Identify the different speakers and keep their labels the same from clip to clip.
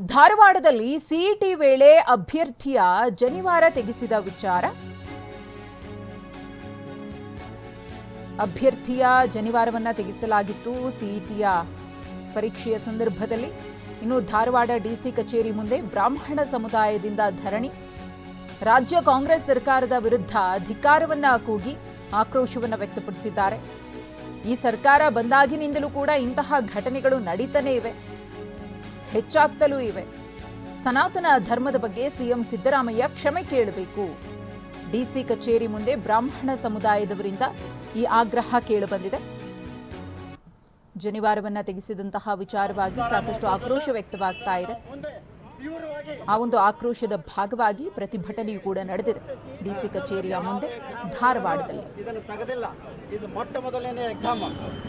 Speaker 1: ಧಾರವಾಡದಲ್ಲಿ ಸಿಇಟಿ ವೇಳೆ ಅಭ್ಯರ್ಥಿಯ ಜನಿವಾರ ತೆಗೆಸಿದ ವಿಚಾರ. ಅಭ್ಯರ್ಥಿಯ ಜನಿವಾರವನ್ನು ತೆಗೆಸಲಾಗಿತ್ತು ಸಿಇಟಿಯ ಪರೀಕ್ಷೆಯ ಸಂದರ್ಭದಲ್ಲಿ. ಇನ್ನು ಧಾರವಾಡ ಡಿಸಿ ಕಚೇರಿ ಮುಂದೆ ಬ್ರಾಹ್ಮಣ ಸಮುದಾಯದಿಂದ ಧರಣಿ. ರಾಜ್ಯ ಕಾಂಗ್ರೆಸ್ ಸರ್ಕಾರದ ವಿರುದ್ಧ ಅಧಿಕಾರವನ್ನ ಕೂಗಿ ಆಕ್ರೋಶವನ್ನು ವ್ಯಕ್ತಪಡಿಸಿದ್ದಾರೆ. ಈ ಸರ್ಕಾರ ಬಂದಾಗಿನಿಂದಲೂ ಕೂಡ ಇಂತಹ ಘಟನೆಗಳು ನಡೀತಾನೇ ಇವೆ. ಹೆಚ್ಚಾಗ್ತಲೂ ಇವೆ. ಸನಾತನ ಧರ್ಮದ ಬಗ್ಗೆ ಸಿಎಂ ಸಿದ್ದರಾಮಯ್ಯ ಕ್ಷಮೆ ಕೇಳಬೇಕು. ಡಿಸಿ ಕಚೇರಿ ಮುಂದೆ ಬ್ರಾಹ್ಮಣ ಸಮುದಾಯದವರಿಂದ ಈ ಆಗ್ರಹ ಕೇಳಿಬಂದಿದೆ. ಜನಿವಾರವನ್ನ ತೆಗೆಸಿದಂತಹ ವಿಚಾರವಾಗಿ ಸಾಕಷ್ಟು ಆಕ್ರೋಶ ವ್ಯಕ್ತವಾಗ್ತಾ ಇದೆ. ಆ ಒಂದು ಆಕ್ರೋಶದ ಭಾಗವಾಗಿ ಪ್ರತಿಭಟನೆಯೂ ಕೂಡ ನಡೆದಿದೆ. ಡಿಸಿ ಕಚೇರಿಯ ಮುಂದೆ ಧಾರವಾಡದಲ್ಲಿ.
Speaker 2: ಇದನ್ನು ಇದು ಮೊಟ್ಟ ಮೊದಲನೇ ಎಕ್ಸಾಮ್.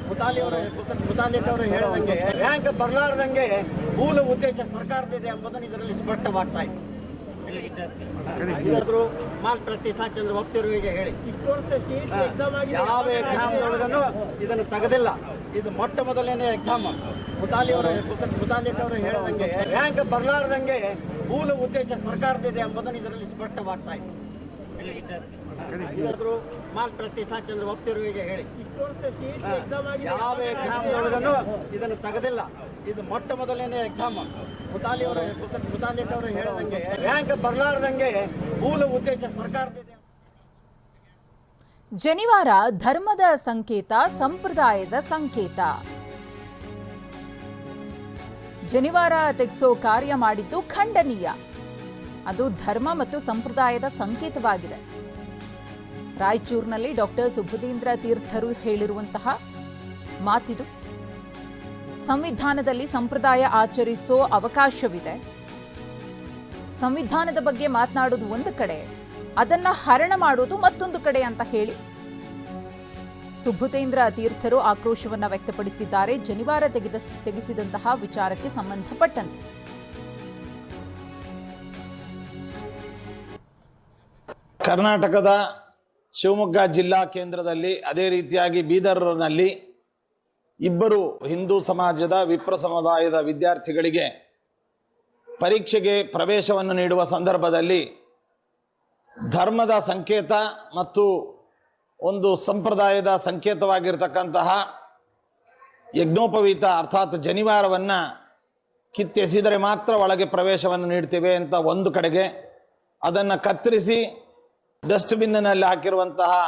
Speaker 2: ಮುತಾಲಿಯವರು ಮುತಾಲಿಕವರು ಹೇಳಿದಂಗೆ ರ್ಯಾಂಕ್ ಬರಲಾರ್ದಂಗೆ ಮೂಲ ಉದ್ದೇಶ ಸರ್ಕಾರದಿದೆ ಎಂಬುದನ್ನು ಇದರಲ್ಲಿ ಸ್ಪಷ್ಟವಾಗ್ತಾ ಇದೆ. ಇದಾದ್ರೂ? ಮಾಲ್ ಪ್ರಾಕ್ಟೀಸ್ ಆಗ್ತಂದ್ರೆ ಹೋಗ್ತಿರುವಿಗೆ ಹೇಳಿ. ಯಾವ ಎಕ್ಸಾಮ್ ಒಳಗನು ಇದನ್ನು ತೆಗೆದಿಲ್ಲ. ಇದು ಮೊಟ್ಟ ಮೊದಲನೇ ಎಕ್ಸಾಮ್ ಮುತಾಲಿಯವರು ಮುತಾಲಿಕವರು ಹೇಳಿದಂಗೆ ರ್ಯಾಂಕ್ ಬರಲಾರ್ದಂಗೆ ಮೂಲ ಉದ್ದೇಶ ಸರ್ಕಾರದಿದೆ ಎಂಬುದನ್ನು ಇದರಲ್ಲಿ ಸ್ಪಷ್ಟವಾಗ್ತಾ ಇದೆ. ಮಾಲ್ ಪ್ರಾಕ್ಟೀಸ್ ಆಗ್ತಂದ್ರೆ ಒಪ್ತಿರುವಿಗೆ ಹೇಳಿ. ಯಾವ ಎಕ್ಸಾಮ್ ಒಳಗನು ಇದನ್ನು ತೆಗೆದಿಲ್ಲ. ಇದು ಮೊಟ್ಟ ಮೊದಲನೇ ಎಕ್ಸಾಮ್ ಮುತಾಲಿಯವರು ಮುತಾಲಿಕವರು ಹೇಳಿದಂಗೆ ರ್ಯಾಂಕ್ ಬರಲಾರ್ದಂಗೆ ಮೂಲ ಉದ್ದೇಶ ಸರ್ಕಾರದಿದೆ
Speaker 1: ಜನಿವಾರ ಧರ್ಮದ ಸಂಕೇತ, ಸಂಪ್ರದಾಯದ ಸಂಕೇತ. ಜನಿವಾರ ತೆಗೆಸೋ ಕಾರ್ಯ ಮಾಡಿದ್ದು ಖಂಡನೀಯ. ಅದು ಧರ್ಮ ಮತ್ತು ಸಂಪ್ರದಾಯದ ಸಂಕೇತವಾಗಿದೆ. ರಾಯಚೂರಿನಲ್ಲಿ ಡಾಕ್ಟರ್ ಸುಬುಧೀಂದ್ರ ತೀರ್ಥರು ಹೇಳಿರುವಂತಹ ಮಾತಿದು. ಸಂವಿಧಾನದಲ್ಲಿ ಸಂಪ್ರದಾಯ ಆಚರಿಸೋ ಅವಕಾಶವಿದೆ. ಸಂವಿಧಾನದ ಬಗ್ಗೆ ಮಾತನಾಡೋದು ಒಂದು ಕಡೆ, ಅದನ್ನ ಹರಣ ಮಾಡೋದು ಮತ್ತೊಂದು ಕಡೆ ಅಂತ ಹೇಳಿ. ಸುಬುಧೇಂದ್ರ ತೀರ್ಥರು ಆಕ್ರೋಶವನ್ನ ವ್ಯಕ್ತಪಡಿಸಿದ್ದಾರೆ. ಜನಿವಾರ ತೆಗೆದ ತೆಗೆಸಿದಂತಹ ವಿಚಾರಕ್ಕೆ ಸಂಬಂಧಪಟ್ಟಂತೆ.
Speaker 3: ಕರ್ನಾಟಕದ ಶಿವಮೊಗ್ಗ ಜಿಲ್ಲಾ ಕೇಂದ್ರದಲ್ಲಿ ಅದೇ ರೀತಿಯಾಗಿ ಬೀದರ್ನಲ್ಲಿ ಇಬ್ಬರು ಹಿಂದೂ ಸಮಾಜದ, ವಿಪ್ರ ಸಮುದಾಯದ ವಿದ್ಯಾರ್ಥಿಗಳಿಗೆ ಪರೀಕ್ಷೆಗೆ ಪ್ರವೇಶವನ್ನು ನೀಡುವ ಸಂದರ್ಭದಲ್ಲಿ ಧರ್ಮದ ಸಂಕೇತ ಮತ್ತು ಒಂದು ಸಂಪ್ರದಾಯದ ಸಂಕೇತವಾಗಿರ್ತಕ್ಕಂತಹ ಯಜ್ಞೋಪವೀತ ಅರ್ಥಾತ್ ಜನಿವಾರವನ್ನು ಕಿತ್ತೆಸಿದರೆ ಮಾತ್ರ ಒಳಗೆ ಪ್ರವೇಶವನ್ನು ನೀಡ್ತೇವೆ ಅಂತ ಒಂದು ಕಡೆಗೆ ಅದನ್ನು ಕತ್ತರಿಸಿ ಡಸ್ಟ್ಬಿನ್ನಲ್ಲಿ ಹಾಕಿರುವಂತಹ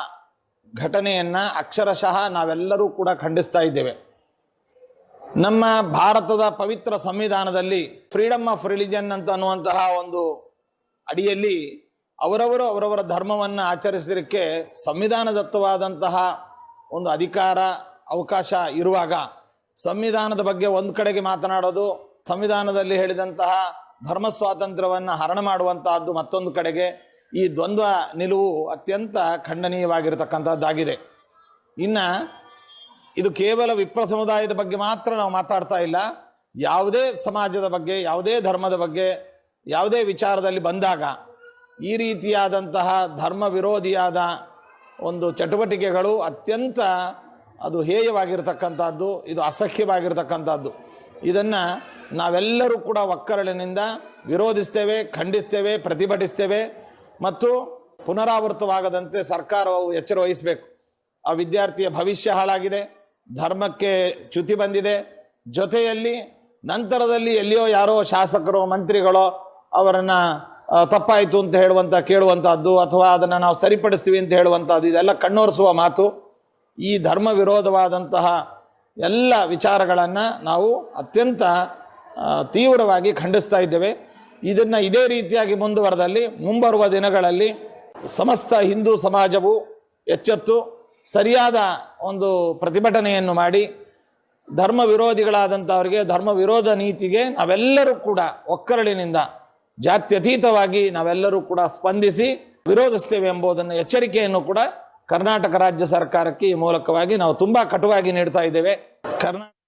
Speaker 3: ಘಟನೆಯನ್ನು ಅಕ್ಷರಶಃ ನಾವೆಲ್ಲರೂ ಕೂಡ ಖಂಡಿಸ್ತಾ ಇದ್ದೇವೆ. ನಮ್ಮ ಭಾರತದ ಪವಿತ್ರ ಸಂವಿಧಾನದಲ್ಲಿ ಫ್ರೀಡಮ್ ಆಫ್ ರಿಲಿಜನ್ ಅಂತ ಅನ್ನುವಂತಹ ಒಂದು ಅಡಿಯಲ್ಲಿ ಅವರವರು ಅವರವರ ಧರ್ಮವನ್ನು ಆಚರಿಸಲಿಕ್ಕೆ ಸಂವಿಧಾನದತ್ತವಾದಂತಹ ಒಂದು ಅಧಿಕಾರ, ಅವಕಾಶ ಇರುವಾಗ ಸಂವಿಧಾನದ ಬಗ್ಗೆ ಒಂದು ಕಡೆಗೆ ಮಾತನಾಡೋದು, ಸಂವಿಧಾನದಲ್ಲಿ ಹೇಳಿದಂತಹ ಧರ್ಮ ಸ್ವಾತಂತ್ರ್ಯವನ್ನು ಹರಣ ಮಾಡುವಂತಹದ್ದು ಮತ್ತೊಂದು ಕಡೆಗೆ ಈ ದ್ವಂದ್ವ ನಿಲುವು ಅತ್ಯಂತ ಖಂಡನೀಯವಾಗಿರತಕ್ಕಂಥದ್ದಾಗಿದೆ. ಇನ್ನು ಇದು ಕೇವಲ ವಿಪ್ರ ಸಮುದಾಯದ ಬಗ್ಗೆ ಮಾತ್ರ ನಾವು ಮಾತಾಡ್ತಾ ಇಲ್ಲ. ಯಾವುದೇ ಸಮಾಜದ ಬಗ್ಗೆ, ಯಾವುದೇ ಧರ್ಮದ ಬಗ್ಗೆ, ಯಾವುದೇ ವಿಚಾರದಲ್ಲಿ ಬಂದಾಗ ಈ ರೀತಿಯಾದಂತಹ ಧರ್ಮ ವಿರೋಧಿಯಾದ ಒಂದು ಚಟುವಟಿಕೆಗಳು ಅತ್ಯಂತ ಅದು ಹೇಯವಾಗಿರ್ತಕ್ಕಂಥದ್ದು, ಇದು ಅಸಹ್ಯವಾಗಿರ್ತಕ್ಕಂಥದ್ದು. ಇದನ್ನು ನಾವೆಲ್ಲರೂ ಕೂಡ ಒಕ್ಕರಳಿನಿಂದ ವಿರೋಧಿಸ್ತೇವೆ, ಖಂಡಿಸ್ತೇವೆ, ಪ್ರತಿಭಟಿಸ್ತೇವೆ. ಮತ್ತು ಪುನರಾವೃತವಾಗದಂತೆ ಸರ್ಕಾರವು ಎಚ್ಚರ ವಹಿಸಬೇಕು. ಆ ವಿದ್ಯಾರ್ಥಿಯ ಭವಿಷ್ಯ ಹಾಳಾಗಿದೆ, ಧರ್ಮಕ್ಕೆ ಚ್ಯುತಿ ಬಂದಿದೆ. ಜೊತೆಯಲ್ಲಿ ನಂತರದಲ್ಲಿ ಎಲ್ಲಿಯೋ ಯಾರೋ ಶಾಸಕರು, ಮಂತ್ರಿಗಳೋ ಅವರನ್ನು ತಪ್ಪಾಯಿತು ಅಂತ ಹೇಳುವಂಥ ಕೇಳುವಂಥದ್ದು ಅಥವಾ ಅದನ್ನು ನಾವು ಸರಿಪಡಿಸ್ತೀವಿ ಅಂತ ಹೇಳುವಂಥದ್ದು ಇದೆಲ್ಲ ಕಣ್ಣೋರಿಸುವ ಮಾತು. ಈ ಧರ್ಮ ವಿರೋಧವಾದಂತಹ ಎಲ್ಲ ವಿಚಾರಗಳನ್ನು ನಾವು ಅತ್ಯಂತ ತೀವ್ರವಾಗಿ ಖಂಡಿಸ್ತಾ ಇದ್ದೇವೆ. ಇದನ್ನು ಇದೇ ರೀತಿಯಾಗಿ ಮುಂದುವರೆದಲ್ಲಿ, ಮುಂಬರುವ ದಿನಗಳಲ್ಲಿ ಸಮಸ್ತ ಹಿಂದೂ ಸಮಾಜವು ಎಚ್ಚೆತ್ತು ಸರಿಯಾದ ಒಂದು ಪ್ರತಿಭಟನೆಯನ್ನು ಮಾಡಿ, ಧರ್ಮ ವಿರೋಧಿಗಳಾದಂಥವರಿಗೆ ಧರ್ಮ ವಿರೋಧ ನೀತಿಗೆ ನಾವೆಲ್ಲರೂ ಕೂಡ ಒಕ್ಕರಳಿನಿಂದ ಜಾತ್ಯತೀತವಾಗಿ ನಾವೆಲ್ಲರೂ ಕೂಡ ಸ್ಪಂದಿಸಿ ವಿರೋಧಿಸ್ತೇವೆ ಎಂಬುದನ್ನು ಎಚ್ಚರಿಕೆಯನ್ನು ಕೂಡ ಕರ್ನಾಟಕ ರಾಜ್ಯ ಸರ್ಕಾರಕ್ಕೆ ಈ ಮೂಲಕವಾಗಿ ನಾವು ತುಂಬ ಕಟುವಾಗಿ ನೀಡ್ತಾ ಇದ್ದೇವೆ. ಕರ್ನಾಟಕ